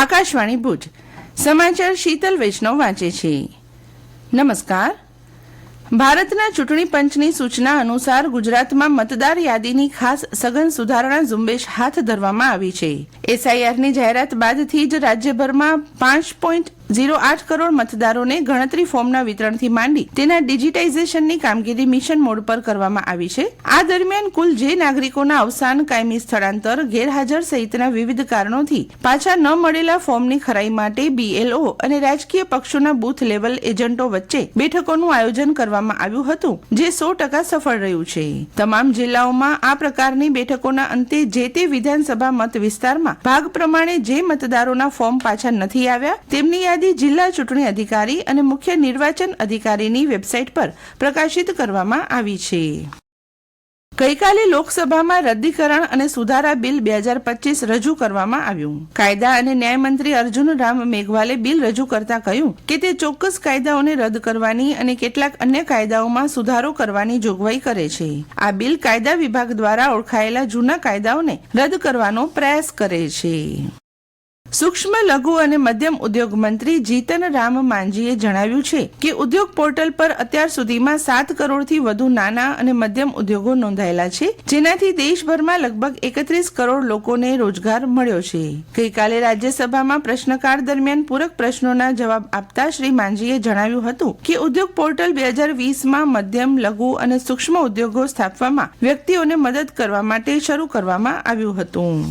આકાશવાણી ભુજ. સમાચાર શીતલ વૈષ્ણવ વાંચે છે. નમસ્કાર. ભારતના ચૂંટણી પંચની સૂચના અનુસાર ગુજરાતમાં મતદાર યાદીની ખાસ સઘન સુધારણા ઝુંબેશ હાથ ધરવામાં આવી છે. એસઆઈઆરની જાહેરાત બાદથી જ રાજ્યભરમાં પાંચ પોઈન્ટ ઝીરો આઠ કરોડ મતદારોને ગણતરી ફોર્મના વિતરણથી માંડી તેના ડિજિટાઇઝેશનની કામગીરી મિશન મોડ પર કરવામાં આવી છે. આ દરમિયાન કુલ જે નાગરિકોના અવસાન, કાયમી સ્થળાંતર, ગેરહાજર સહિતના વિવિધ કારણોથી પાછા ન મળેલા ફોર્મની ખરાઈ માટે બીએલઓ અને રાજકીય પક્ષોના બૂથ લેવલ એજન્ટો વચ્ચે બેઠકોનું આયોજન કરવામાં આવ્યું હતું, જે સો ટકા સફળ રહ્યું છે. તમામ જિલ્લાઓમાં આ પ્રકારની બેઠકોના અંતે જે તે વિધાનસભા મત વિસ્તારમાં ભાગ પ્રમાણે જે મતદારોના ફોર્મ પાછા નથી આવ્યા, તેમની યાદી જિલ્લા ચૂંટણી અધિકારી અને મુખ્ય નિર્વાચન અધિકારીની વેબસાઇટ પર પ્રકાશિત કરવામાં આવી છે. ગઈકાલે લોકસભામાં રદ્દીકરણ અને સુધારા બિલ બે હજાર પચીસ રજૂ કરવામાં આવ્યું. કાયદા અને ન્યાયમંત્રી અર્જુન રામ મેઘવાલે બિલ રજૂ કરતા કહ્યું કે તે ચોક્કસ કાયદાઓને રદ કરવાની અને કેટલાક અન્ય કાયદાઓમાં સુધારો કરવાની જોગવાઈ કરે છે. આ બિલ કાયદા વિભાગ દ્વારા ઓળખાયેલા જૂના કાયદાઓને રદ કરવાનો પ્રયાસ કરે છે. સૂક્ષ્મ લઘુ અને મધ્યમ ઉદ્યોગ મંત્રી જીતન રામ માંઝીએ જણાવ્યું છે કે ઉદ્યોગ પોર્ટલ પર અત્યાર સુધીમાં સાત કરોડથી વધુ નાના અને મધ્યમ ઉદ્યોગો નોંધાયેલા છે, જેનાથી દેશભરમાં લગભગ એકત્રીસ કરોડ લોકોને રોજગાર મળ્યો છે. ગઈકાલે રાજ્યસભામાં પ્રશ્નકાળ દરમિયાન પૂરક પ્રશ્નોના જવાબ આપતા શ્રી માંઝીએ જણાવ્યું હતું કે ઉદ્યોગ પોર્ટલ બે હજાર વીસમાં મધ્યમ, લઘુ અને સૂક્ષ્મ ઉદ્યોગો સ્થાપવામાં વ્યક્તિઓને મદદ કરવા માટે શરૂ કરવામાં આવ્યું હતું.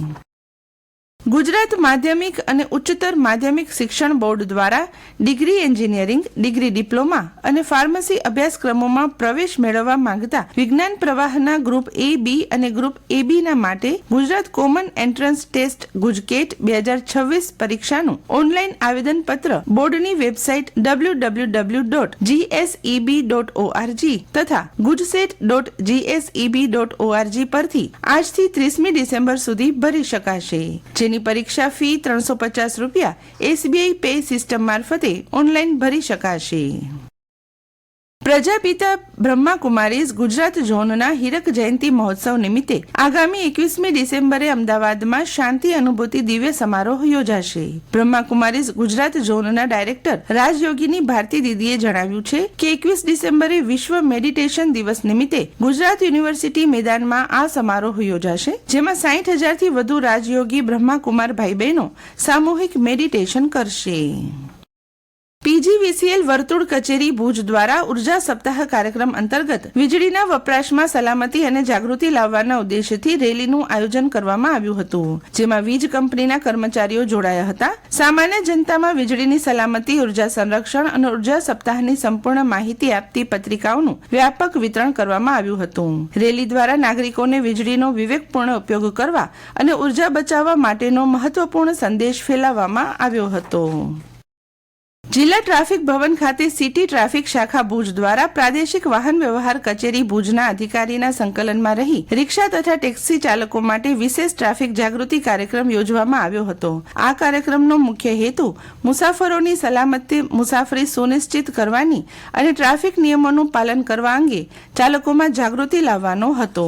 ગુજરાત માધ્યમિક અને ઉચ્ચતર માધ્યમિક શિક્ષણ બોર્ડ દ્વારા ડિગ્રી એન્જિનિયરિંગ, ડિગ્રી ડિપ્લોમા અને ફાર્મસી અભ્યાસક્રમોમાં પ્રવેશ મેળવવા માંગતા વિજ્ઞાન પ્રવાહના ગ્રુપ એ બી અને ગ્રુપ એ ના માટે Gujarat common entrance test GUJCET બે હજાર છવ્વીસ પરીક્ષાનું ઓનલાઈન આવેદનપત્ર બોર્ડની website W W W dot GSEB dot ORG તથા GUJCET dot GSEB dot ORG પરથી આજથી ત્રીસમી ડિસેમ્બર સુધી ભરી શકાશે. જેની પરીક્ષા ફી ત્રણસો પચાસ રૂપિયા એસબીઆઈ પે સિસ્ટમ મારફતે ઓનલાઈન ભરી શકાશે. પ્રજાપિતા બ્રહ્માકુમારીઝ ગુજરાત ઝોનના હીરક જયંતિ મહોત્સવ નિમિત્તે આગામી એકવીસમી ડિસેમ્બરે અમદાવાદમાં શાંતિ અનુભૂતિ દિવ્ય સમારોહ યોજાશે. બ્રહ્માકુમારીઝ ગુજરાત ઝોનના ડાયરેક્ટર રાજયોગીની ભારતી દીદીએ જણાવ્યું છે કે એકવીસ ડિસેમ્બરે વિશ્વ મેડિટેશન દિવસ નિમિત્તે ગુજરાત યુનિવર્સિટી મેદાનમાં આ સમારોહ યોજાશે, જેમાં સાઠ હજારથી વધુ રાજયોગી બ્રહ્માકુમાર ભાઈ બહેનો સામૂહિક મેડિટેશન કરશે. પીજીવીસીએલ વર્તુળ કચેરી ભુજ દ્વારા ઊર્જા સપ્તાહ કાર્યક્રમ અંતર્ગત વીજળીના વપરાશમાં સલામતી અને જાગૃતિ લાવવાના ઉદ્દેશ્યથી રેલીનું આયોજન કરવામાં આવ્યું હતું, જેમાં વીજ કંપનીના કર્મચારીઓ જોડાયા હતા. સામાન્ય જનતામાં વીજળીની સલામતી, ઊર્જા સંરક્ષણ અને ઊર્જા સપ્તાહની સંપૂર્ણ માહિતી આપતી પત્રિકાઓનું વ્યાપક વિતરણ કરવામાં આવ્યું હતું. રેલી દ્વારા નાગરિકોને વીજળીનો વિવેકપૂર્ણ ઉપયોગ કરવા અને ઊર્જા બચાવવા માટેનો મહત્વપૂર્ણ સંદેશ ફેલાવવામાં આવ્યો હતો. જિલ્લા ટ્રાફિક ભવન ખાતે સિટી ટ્રાફિક શાખા ભુજ દ્વારા પ્રાદેશિક વાહન વ્યવહાર કચેરી ભુજના અધિકારીના સંકલનમાં રહી રિક્ષા તથા ટેક્સી ચાલકો માટે વિશેષ ટ્રાફિક જાગૃતિ કાર્યક્રમ યોજવામાં આવ્યો હતો. આ કાર્યક્રમનો મુખ્ય હેતુ મુસાફરોની સલામતી, મુસાફરી સુનિશ્ચિત કરવાની અને ટ્રાફિક નિયમોનું પાલન કરવા અંગે ચાલકોમાં જાગૃતિ લાવવાનો હતો.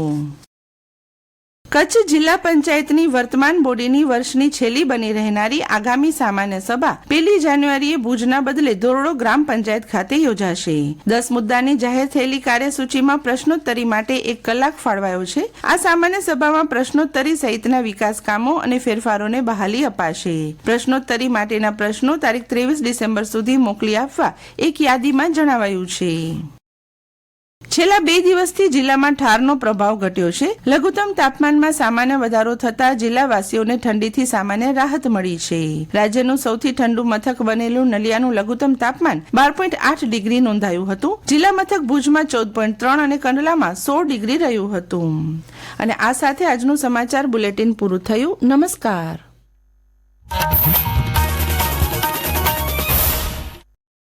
કચ્છ જિલ્લા પંચાયતની વર્તમાન બોડીની વર્ષની છેલ્લી બની રહેનારી આગામી સામાન્ય સભા પહેલી જાન્યુઆરીએ ભુજના બદલે ધોરડો ગ્રામ પંચાયત ખાતે યોજાશે. દસ મુદ્દાની જાહેર થયેલી કાર્યસૂચિમાં પ્રશ્નોત્તરી માટે એક કલાક ફાળવાયો છે. આ સામાન્ય સભામાં પ્રશ્નોત્તરી સહિતના વિકાસ કામો અને ફેરફારોને બહાલી અપાશે. પ્રશ્નોત્તરી માટેના પ્રશ્નો તારીખ ત્રેવીસ ડિસેમ્બર સુધી મોકલી આપવા એક યાદીમાં જણાવાયું છે. છેલ્લા બે દિવસથી જિલ્લામાં ઠારનો પ્રભાવ ઘટ્યો છે. લઘુત્તમ તાપમાનમાં સામાન્ય વધારો થતા જિલ્લાવાસીઓને ઠંડીથી સામાન્ય રાહત મળી છે. રાજ્યનું સૌથી ઠંડુ મથક બનેલું નલિયાનું લઘુત્તમ તાપમાન બાર પોઈન્ટ આઠ ડિગ્રી નોંધાયું હતું. જિલ્લા મથક ભુજમાં ચૌદ પોઈન્ટ ત્રણ અને કંડલામાં સોળ ડિગ્રી રહ્યું હતું. અને આ સાથે આજનું સમાચાર બુલેટિન પૂરું થયું. નમસ્કાર.